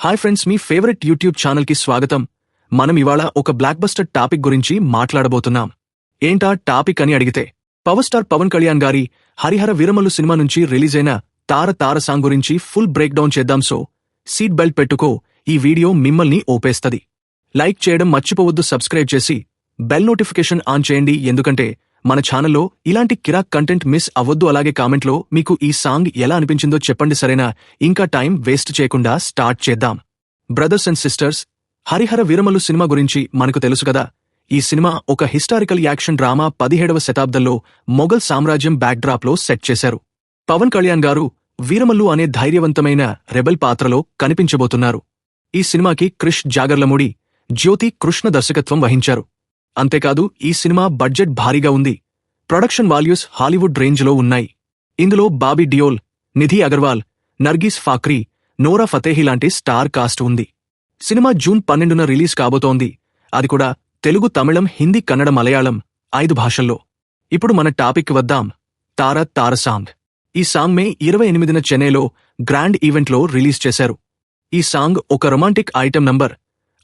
Hi friends మీ favourite YouTube ఛానల్కి స్వాగతం. మనం ఇవాళ ఒక బ్లాక్ బస్టర్ టాపిక్ గురించి మాట్లాడబోతున్నాం. ఏంటా టాపిక్ అని అడిగితే పవర్ స్టార్ పవన్ కళ్యాణ్ గారి హరిహర వీరమల్లు సినిమా నుంచి రిలీజ్ అయిన తార తార సాంగ్ గురించి ఫుల్ బ్రేక్ డౌన్ చేద్దాం సో సీట్ బెల్ట్ పెట్టుకో ఈ వీడియో మిమ్మల్ని ఓపేస్తది. లైక్ చేయడం మర్చిపోవద్దు సబ్స్క్రైబ్ చేసి బెల్ నోటిఫికేషన్ ఆన్ చేయండి ఎందుకంటే మన ఛానల్లో ఇలాంటి కిరాక్ కంటెంట్ మిస్ అవ్వద్దు అలాగే కామెంట్లో మీకు ఈ సాంగ్ ఎలా అనిపించిందో చెప్పండి సరేనా? ఇంకా టైం వేస్ట్ చేయకుండా స్టార్ట్ చేద్దాం. Brothers and sisters Harihara Veeramallu cinema గురించి మనకు తెలుసు కదా? ఈ సినిమా ఒక హిస్టారికల్ యాక్షన్ డ్రామా పదిహేడవ శతాబ్దంలో మొఘల్ సామ్రాజ్యం బ్యాక్డ్రాప్లో సెట్ చేశారు. పవన్ కళ్యాణ్ గారు వీరమల్లు అనే ధైర్యవంతమైన రెబెల్ పాత్రలో కనిపించబోతున్నారు. ఈ సినిమాకి క్రిష్ జాగర్లముడి జ్యోతి కృష్ణ దర్శకత్వం వహించారు. అంతేకాదు ఈ సినిమా బడ్జెట్ భారీగా ఉంది. ప్రొడక్షన్ వాల్యూస్ హాలీవుడ్ రేంజ్లో ఉన్నాయి. ఇందులో బాబీ డియోల్ నిధి అగర్వాల్ నర్గీస్ ఫాక్రీ నోరా ఫతేహి లాంటి స్టార్ కాస్ట్ ఉంది. సినిమా జూన్ పన్నెండున రిలీజ్ కాబోతోంది. అది కూడా తెలుగు తమిళం హిందీ కన్నడ మలయాళం ఐదు భాషల్లో. ఇప్పుడు మన టాపిక్ వద్దాం. తార తార సాంగ్. ఈ సాంగ్ మే ఇరవై ఎనిమిదిన చెన్నైలో గ్రాండ్ ఈవెంట్లో రిలీజ్ చేశారు. ఈ సాంగ్ ఒక రొమాంటిక్ ఐటెం నంబర్.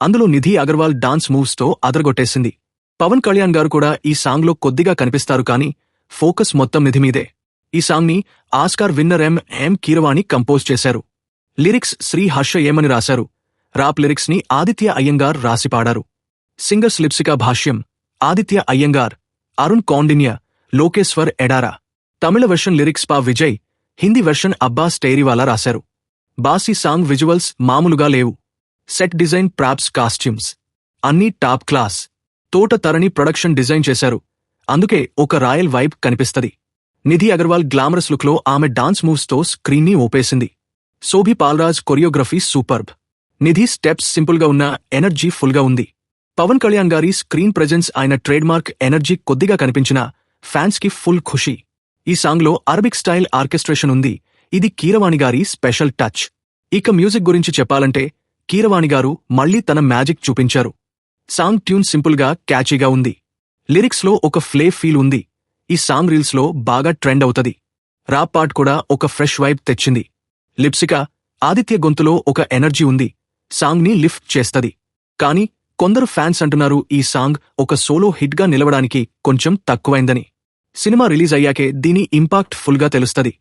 అందులో నిధి అగర్వాల్ డాన్స్ మూవ్స్తో అదరగొట్టేసింది. పవన్ కళ్యాణ్ గారు కూడా ఈ సాంగ్లో కొద్దిగా కనిపిస్తారు కానీ ఫోకస్ మొత్తం నిధి మీదే. ఈ సాంగ్ని Oscar winner M M Keeravani compose చేశారు. లిరిక్స్ శ్రీ హర్ష ఏమని రాశారు. రాప్ లిరిక్స్ని ఆదిత్య అయ్యంగార్ రాసి పాడారు. Singers Lipsika Bhashyam. Aditya Iyengar Arun Kaundinya Lokeshwar Edara. Tamil version lyrics Pa Vijay Hindi version Abbas Tyrewala రాశారు. బాసీ సాంగ్ విజువల్స్ మామూలుగా లేవు. Set design props costumes. అన్నీ top class. Thota Tharani production design చేశారు. అందుకే ఒక రాయల్ వైబ్ కనిపిస్తది. Nidhi Agarwal glamorous లుక్లో ఆమె డాన్స్ మూవ్స్తో స్క్రీన్ని ఓపేసింది. Sobhi Paulraj choreography superb. Nidhi steps సింపుల్గా ఉన్న ఎనర్జీ ఫుల్గా ఉంది. పవన్ కళ్యాణ్ గారి స్క్రీన్ ప్రెజెన్స్ ఆయన ట్రేడ్మార్క్ ఎనర్జీ కొద్దిగా కనిపించినా ఫ్యాన్స్కి ఫుల్ ఖుషి. ఈ సాంగ్లో అరబిక్ స్టైల్ ఆర్కెస్ట్రేషన్ ఉంది. ఇది కీరవాణి గారి స్పెషల్ టచ్. ఇక మ్యూజిక్ గురించి చెప్పాలంటే కీరవాణి గారు మళ్ళీ తన మ్యాజిక్ చూపించారు. సాంగ్ ట్యూన్ సింపుల్గా క్యాచీగా ఉంది. లిరిక్స్లో ఒక ఫ్లే ఫీల్ ఉంది. ఈ సాంగ్ రీల్స్లో బాగా ట్రెండ్ అవుతది. రాప్ పార్ట్ కూడా ఒక ఫ్రెష్ వైబ్ తెచ్చింది. లిప్సిక ఆదిత్య గొంతులో ఒక ఎనర్జీ ఉంది. సాంగ్ని లిఫ్ట్ చేస్తది. కానీ కొందరు ఫ్యాన్స్ అంటున్నారు ఈ సాంగ్ ఒక సోలో హిట్గా నిలవడానికి కొంచెం తక్కువైందని. సినిమా రిలీజ్ అయ్యాకే దీని ఇంపాక్ట్ ఫుల్గా తెలుస్తది.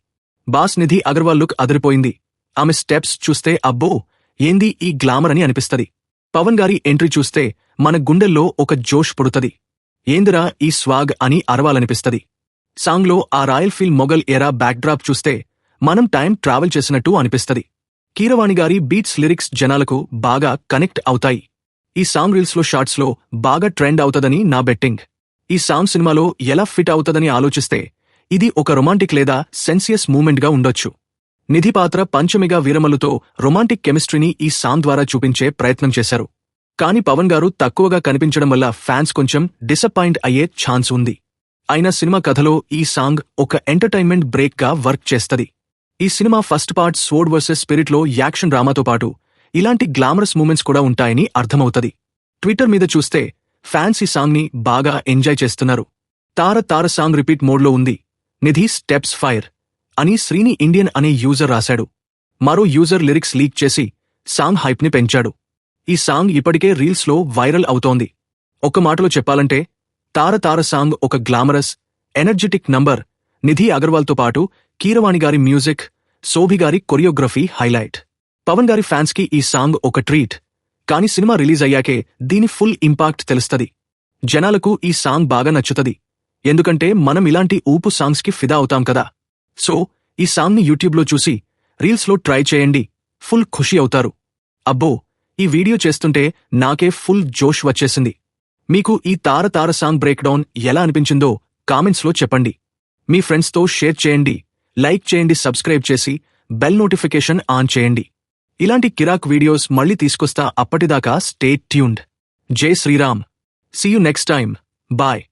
బాస్ నిధి అగర్వాల్ లుక్ అదిరిపోయింది. ఆమె స్టెప్స్ చూస్తే అబ్బో ఏంది ఈ గ్లామర్ అని అనిపిస్తది. పవన్ గారి ఎంట్రీ చూస్తే మన గుండెల్లో ఒక జోష్ పుడుతది. ఏందిరా ఈ స్వాగ్ అని అరవాలనిపిస్తది. సాంగ్లో ఆ రాయల్ ఫీల్ మొగల్ ఎరా బ్యాక్డ్రాప్ చూస్తే మనం టైం ట్రావెల్ చేసినట్టు అనిపిస్తది. కీరవాణి గారి బీట్స్ లిరిక్స్ జనాలకు బాగా కనెక్ట్ అవుతాయి. ఈ సాంగ్ రీల్స్లో షార్ట్స్లో బాగా ట్రెండ్ అవుతదని నా బెట్టింగ్. ఈ సాంగ్ సినిమాలో ఎలా ఫిట్ అవుతదని ఆలోచిస్తే ఇది ఒక రొమాంటిక్ లేదా సెన్సియస్ మూమెంట్గా ఉండొచ్చు. నిధి పాత్ర పంచమిగా వీరమలుతో రొమాంటిక్ కెమిస్ట్రీని ఈ సాంగ్ ద్వారా చూపించే ప్రయత్నం చేశారు. కానీ పవన్ గారు తక్కువగా కనిపించడం వల్ల ఫ్యాన్స్ కొంచెం డిసప్పాయింట్ అయ్యే ఛాన్స్ ఉంది. అయినా సినిమా కథలో ఈ సాంగ్ ఒక ఎంటర్టైన్మెంట్ బ్రేక్గా వర్క్ చేస్తది. ఈ cinema first part sword versus స్పిరిట్లో action డ్రామాతో పాటు ఇలాంటి గ్లామరస్ మూమెంట్స్ కూడా ఉంటాయని అర్థమవుతది. ట్విట్టర్ మీద చూస్తే ఫ్యాన్స్ ఈ సాంగ్ని బాగా ఎంజాయ్ చేస్తున్నారు. తార తార సాంగ్ రిపీట్ మోడ్లో ఉంది. నిధి స్టెప్స్ ఫైర్ అని శ్రీని ఇండియన్ అనే యూజర్ రాశాడు. మరో యూజర్ లిరిక్స్ లీక్ చేసి సాంగ్ హైప్ని పెంచాడు. ఈ సాంగ్ ఇప్పటికే రీల్స్లో వైరల్ అవుతోంది. ఒక మాటలో చెప్పాలంటే తార తార సాంగ్ ఒక గ్లామరస్ ఎనర్జెటిక్ నంబర్ నిధి అగర్వాల్తో పాటు కీరవాణి గారి మ్యూజిక్ సోభి గారి కొరియోగ్రఫీ హైలైట్. పవన్ గారి ఫ్యాన్స్కి ఈ సాంగ్ ఒక ట్రీట్. కానీ సినిమా రిలీజ్ అయ్యాకే దీని ఫుల్ ఇంపాక్ట్ తెలుస్తది. జనాలకు ఈ సాంగ్ బాగా నచ్చుతది. ఎందుకంటే మనం ఇలాంటి ఊపు సాంగ్స్కి ఫిదా అవుతాం కదా. సో ఈ సాంగ్ని యూట్యూబ్లో చూసి రీల్స్లో ట్రై చేయండి. ఫుల్ ఖుషి అవుతారు. అబ్బో ఈ వీడియో చేస్తుంటే నాకే ఫుల్ జోష్ వచ్చేసింది. మీకు ఈ Tara Tara song break down ఎలా అనిపించిందో కామెంట్స్లో చెప్పండి. మీ ఫ్రెండ్స్తో షేర్ చేయండి లైక్ చేయండి సబ్స్క్రైబ్ చేసి బెల్ నోటిఫికేషన్ ఆన్ చేయండి. ఇలాంటి కిరాక్ వీడియోస్ మళ్ళీ తీసుకొస్తా అప్పటిదాకా stay tuned. Jai Shriram. See you next time bye